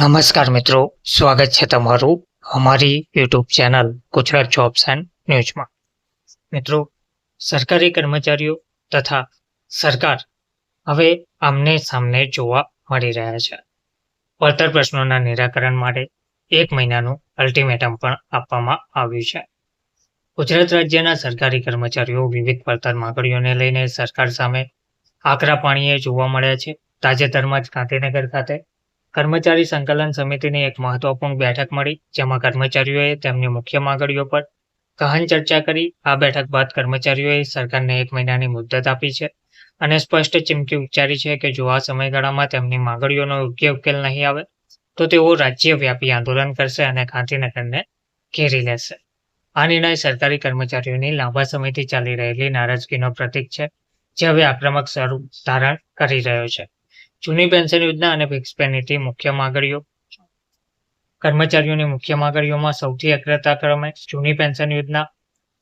નમસ્કાર મિત્રો, સ્વાગત છે તમારું અમારી YouTube channel Gujarat jobs and ન્યૂઝમાં. મિત્રો, સરકારી કર્મચારીઓ તથા સરકાર હવે આમને સામને જોવા મળી રહ્યા છે. પડતર પ્રશ્નોના નિરાકરણ માટે એક મહિનાનું અલ્ટિમેટમ પણ આપવામાં આવ્યું છે. ગુજરાત રાજ્યના સરકારી કર્મચારીઓ વિવિધ પડતર માંગણીઓને લઈને સરકાર સામે આકરા પાણીએ જોવા મળ્યા છે. તાજેતરમાં જ ગાંધીનગર ખાતે કર્મચારી સંકલન સમિતિની એક મહત્વપૂર્ણ બેઠક મળી, જેમાં કર્મચારીઓએ તેમની મુખ્ય માંગણીઓ પર ગહન ચર્ચા કરી. આ બેઠક બાદ કર્મચારીઓએ સરકારને એક મહિનાની મુદત આપી છે અને સ્પષ્ટ ચીમકી ઉચ્ચારી છે કે જો આ સમયગાળામાં તેમની માંગણીઓનો યોગ્ય ઉકેલ નહીં આવે, તો તેઓ રાજ્યવ્યાપી આંદોલન કરશે અને ગાંધીનગરને ઘેરી લેશે. આ નિર્ણય સરકારી કર્મચારીઓની લાંબા સમયથી ચાલી રહેલી નારાજગીનો પ્રતીક છે, જે હવે આક્રમક સ્વરૂપ ધારણ કરી રહ્યો છે. જૂની પેન્શન યોજના અને ફિક્સ પે મુખ્ય માંગણીઓ. કર્મચારીઓની મુખ્ય માગણીઓમાં સૌથી અગ્રતા ક્રમે જૂની પેન્શન યોજના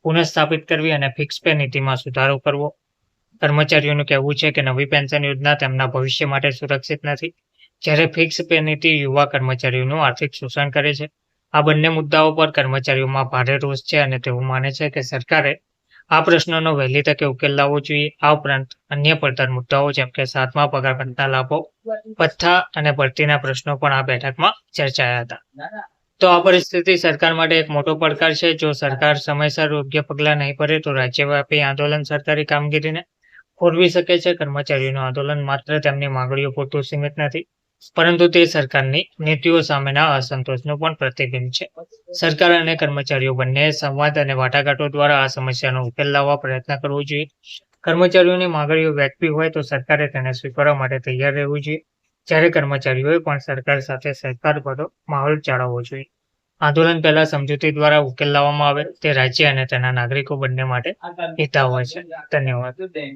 પુનઃસ્થાપિત કરવી અને ફિક્સ પે સુધારો કરવો. કર્મચારીઓનું કહેવું છે કે નવી પેન્શન યોજના તેમના ભવિષ્ય માટે સુરક્ષિત નથી. જ્યારે ફિક્સ પે નીતિ યુવા કર્મચારીઓનું આર્થિક શોષણ કરે છે. આ બંને મુદ્દાઓ પર કર્મચારીઓમાં ભારે રોષ છે અને તેઓ માને છે કે સરકારે આ પ્રશ્નનો વહેલી તકે ઉકેલ લાવવો જોઈએ. આ ઉપરાંત અન્ય પડતર મુદ્દાઓ જેમ કે સાતમા પગાર પંચના લાભો, પથ્થા અને ભરતીના પ્રશ્નો પણ આ બેઠકમાં ચર્ચાયા હતા. તો આ પરિસ્થિતિ સરકાર માટે એક મોટો પડકાર છે. જો સરકાર સમયસર યોગ્ય પગલાં નહીં ભરે, તો રાજ્યવ્યાપી આંદોલન સરકારી કામગીરીને ખોરવી શકે છે. કર્મચારીઓનું આંદોલન માત્ર તેમની માંગણીઓ પૂરતું સીમિત નથી. પરંતુ તે સરકારની નીતિઓ સામેના અસંતોષનું પણ પ્રતિબિંબ છે. સરકાર અને કર્મચારીઓ બંને સંવાદ અને વાટાઘાટો દ્વારા આ સમસ્યાનો ઉકેલ લાવવા પ્રયત્ન કરવો જોઈએ. કર્મચારીઓની માંગણીઓ વ્યાજબી હોય તો સરકારે તેને સ્વીકારવા માટે તૈયાર રહેવું જોઈએ. જ્યારે કર્મચારીઓએ પણ સરકાર સાથે સહકાર ભરો, માહોલ જાળવવો જોઈએ. આંદોલન પહેલા સમજૂતી દ્વારા ઉકેલ લાવવામાં આવે તે રાજ્ય અને તેના નાગરિકો બંને માટે હિતાવહ છે. ધન્યવાદ.